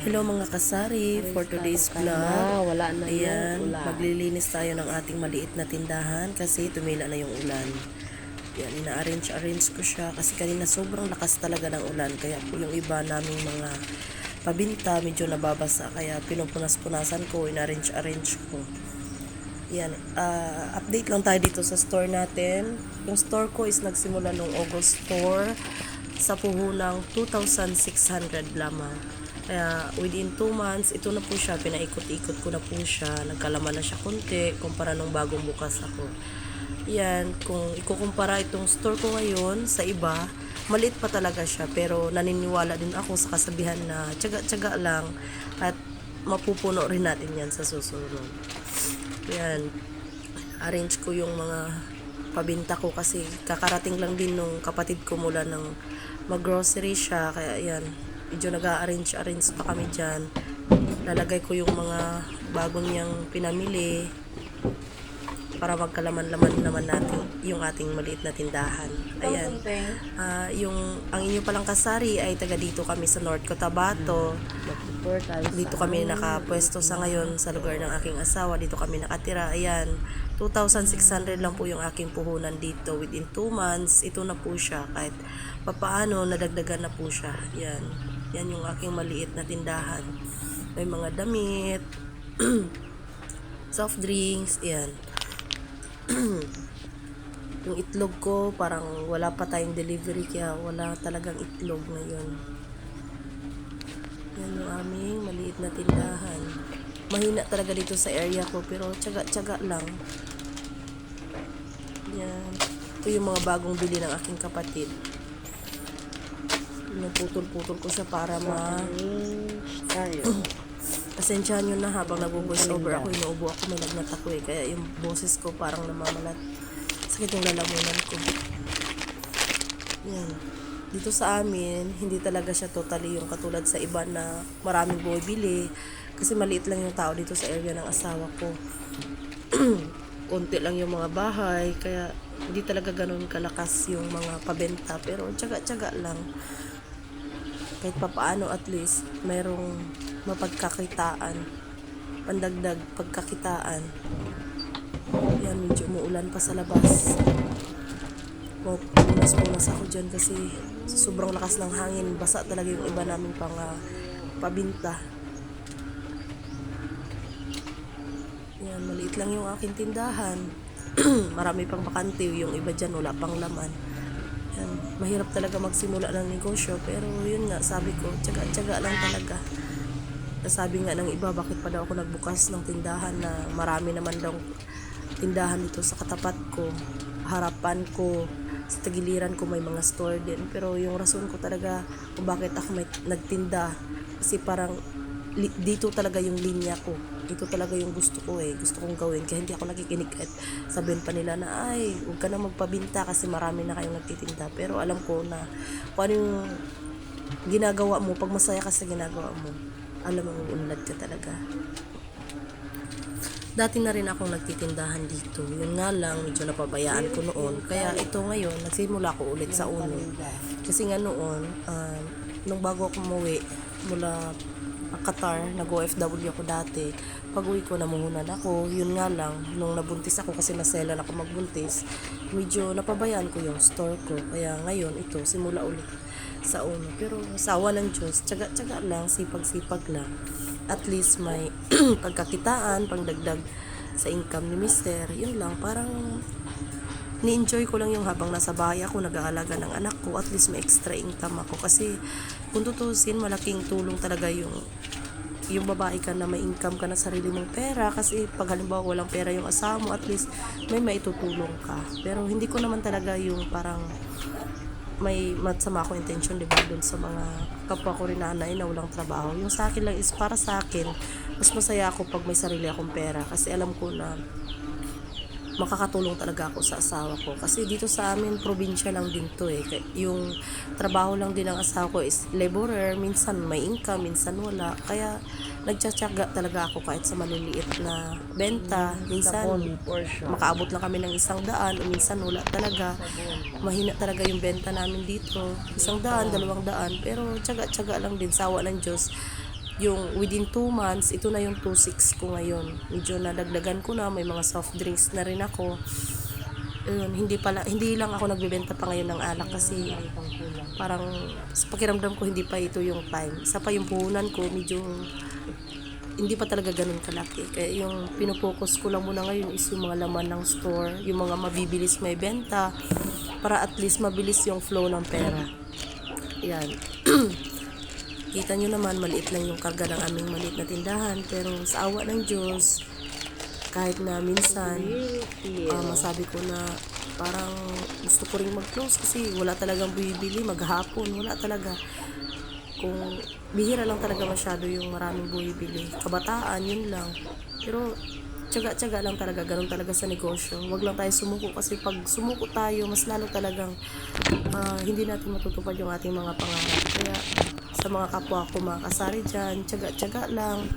Hello mga kasari, for today's vlog. wala na Ayan, maglilinis tayo ng ating maliit na tindahan kasi tumila na yung ulan. Yan, ina-arrange-arrange ko siya kasi kanina sobrang lakas talaga ng ulan. Kaya po yung iba naming mga pabinta medyo nababasa. Kaya pinupunas-punasan ko, ina-arrange-arrange ko. Yan, ah, update lang tayo dito sa store natin. Yung store ko is nagsimula nung August store sa puhunang 2,600 lamang. Kaya within 2 months, ito na po siya, pinaikot-ikot ko na po siya, nagkalaman na siya konti, kumpara nung bagong bukas ako. Yan, kung ikukumpara itong store ko ngayon sa iba, maliit pa talaga siya, pero naniniwala din ako sa kasabihan na tsaga-tsaga lang at mapupuno rin natin yan sa susunod. Yan, arrange ko yung mga pabinta ko kasi kakarating lang din nung kapatid ko mula ng mag-grocery siya. Kaya yan, medyo nag-arrange arrange pa kami dyan. Lalagay ko yung mga bagong niyang pinamili para magkalaman-laman naman natin yung ating maliit na tindahan. Ayan. Ah, yung ang inyo palang kasari ay taga dito kami sa North Cotabato. Dito kami nakapwesto sa ngayon sa lugar ng aking asawa. Dito kami nakatira. Ayan, 2,600 lang po yung aking puhunan dito. Within 2 months, ito na po siya. Kahit papaano, nadagdagan na po siya. Yan. Yan yung aking maliit na tindahan. May mga damit, soft drinks, yan. yung itlog ko, parang wala pa tayong delivery kaya wala talagang itlog ngayon. Yan yung aming maliit na tindahan. Mahina talaga dito sa area ko pero tsaga-tsaga lang. Yan. Ito yung mga bagong bili ng aking kapatid. Naputol-putol ko siya para ma... Tayo. Pasensyahan nyo na habang nag-voice over ako, inuubo ako, may lagnat ako eh. Kaya yung boses ko parang namamalat. Sakit yung lalamunan ko. Yan. Dito sa amin, hindi talaga siya totally yung katulad sa iba na maraming bumibili. Kasi maliit lang yung tao dito sa area ng asawa ko. Konti lang yung mga bahay, kaya hindi talaga ganun kalakas yung mga pabenta. Pero tsaga-tsaga lang kahit papaano at least mayroong mapagkakitaan pandagdag pagkakitaan. Yan medyo umuulan pa sa labas. Punas-punas ako dyan kasi sobrang lakas ng hangin basa talaga yung iba namin pang ah, pabinta. Yan maliit lang yung aking tindahan. Marami pang bakante yung iba dyan wala pang laman mahirap talaga magsimula ng negosyo pero yun nga sabi ko tsaga-tsaga lang talaga. Sabi nga ng iba bakit pa daw ako nagbukas ng tindahan na marami naman daw tindahan dito sa katapat ko harapan ko sa tagiliran ko may mga store din. Pero yung rason ko talaga kung bakit ako may nagtinda kasi parang dito talaga yung linya ko. Dito talaga yung gusto ko eh. Gusto kong gawin. Kaya hindi ako nakikinig at sabihin pa nila na ay huwag ka na magpabinta kasi marami na kayong nagtitinda. Pero alam ko na kung ano yung ginagawa mo pag masaya ka sa ginagawa mo alam mo unlad ka talaga. Dati na rin akong nagtitindahan dito. Yun nga lang medyo napabayaan ko noon. Kaya ito ngayon nagsimula ko ulit sa uno. Kasi nga noon ah, nung bago ako umuwi mula Qatar, nag-OFW ako dati. Pag uwi ko, namuhunan ako. Yun nga lang, nung nabuntis ako kasi naselan ako magbuntis, medyo napabayaan ko yung store ko. Kaya ngayon, ito, simula ulit sa uno. Pero sawa ng Diyos, tsaga-tsaga lang, sipag-sipag lang. At least may pagkakitaan, pangdagdag sa income ni Mister. Yun lang, parang ni-enjoy ko lang yung habang nasa bahay ako, nag-aalaga ng anak ko, at least may extra income ako. Kasi kung tutusin, malaking tulong talaga yung yung babae ka na may income ka na sarili mong pera. Kasi pag halimbawa walang pera yung asawa mo at least may maitutulong ka. Pero hindi ko naman talaga yung parang may masama akong intention di ba dun sa mga kapwa ko rin nanay na walang trabaho. Yung sa akin lang is para sa akin mas masaya ako pag may sarili akong pera. Kasi alam ko na makakatulong talaga ako sa asawa ko. Kasi dito sa amin, probinsya lang din to eh. Yung trabaho lang din ng asawa ko is laborer. Minsan may income, minsan wala. Kaya nagtsatsaga talaga ako kahit sa maliliit na benta. Minsan Sabon, portion. makaabot lang kami ng isang daan o minsan wala talaga. Mahina talaga yung benta namin dito. Isang daan, dalawang daan. Pero tsaga-tsaga lang din, sawa ng Diyos. Yung within 2 months, ito na yung 2.6 ko ngayon. Medyo nadagdagan ko na, may mga soft drinks na rin ako. Ayun, hindi pala hindi lang ako nagbebenta pa ngayon ng alak kasi parang sa pakiramdam ko hindi pa ito yung time. Isa pa yung puhunan ko medyo hindi pa talaga ganun kalaki. Kaya yung pinupokus ko lang muna ngayon is yung mga laman ng store, yung mga mabibilis may benta para at least mabilis yung flow ng pera. Yan. Kita nyo naman, maliit lang yung karga ng aming maliit na tindahan. Pero sa awa ng Diyos, kahit na minsan, ah, masabi ko na parang gusto ko rin mag-close kasi wala talagang bumibili maghapon wala talaga. Kung bihira lang talaga masyado yung maraming bumibili. Kabataan yun lang. Pero tsaga-tsaga lang talaga ganun talaga sa negosyo. Wag lang tayo sumuko kasi pag sumuko tayo mas lalo talagang ah, hindi natin matutupad yung ating mga pangarap. Kaya sa mga kapwa ko mga kasari dyan. Tsaga-tsaga lang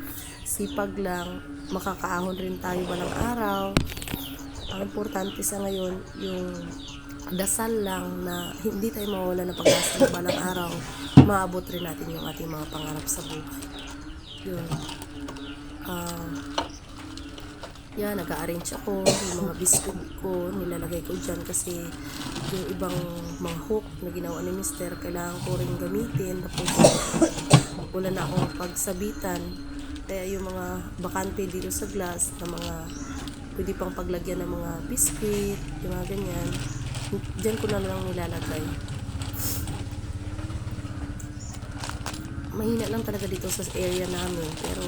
sipag lang. Makakaahon rin tayo balang araw. Ang importante sa ngayon yung dasal lang na hindi tayo mawala ng pag-asa ng balang araw. Maabot rin natin yung ating mga pangarap sa buhay. Yun. Ah yan, nag-arrange ako yung mga biscuit ko, nilalagay ko dyan kasi yung ibang mga hook na ginawa ni mister, kailangan ko rin gamitin. Tapos wala na akong pagsabitan. Kaya yung mga bakante dito sa glass na mga pwede pang paglagyan ng mga biscuit, yung mga ganyan dyan ko na lang nilalagay. Mahina lang talaga dito sa area namin pero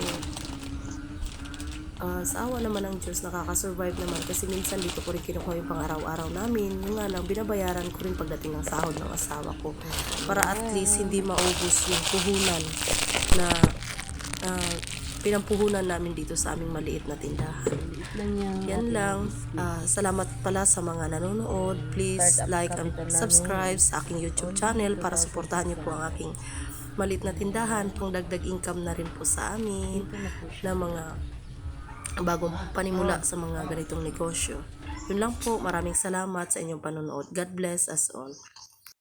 ah, sa awa naman ng Diyos nakakasurvive naman kasi minsan dito ko rin kinukuha yung pang araw-araw namin yung nga lang binabayaran ko rin pagdating ng sahod ng asawa ko para at least hindi maubos yung puhunan na ah, pinampuhunan namin dito sa aming maliit na tindahan yan lang. Ah, salamat pala sa mga nanonood. Please like and subscribe sa aking YouTube channel para suportahan niyo po ang aking malit na tindahan. Kung dagdag income na rin po sa amin na mga bagong panimula sa mga ganitong negosyo. Yun lang po. Maraming salamat sa inyong panonood. God bless us all.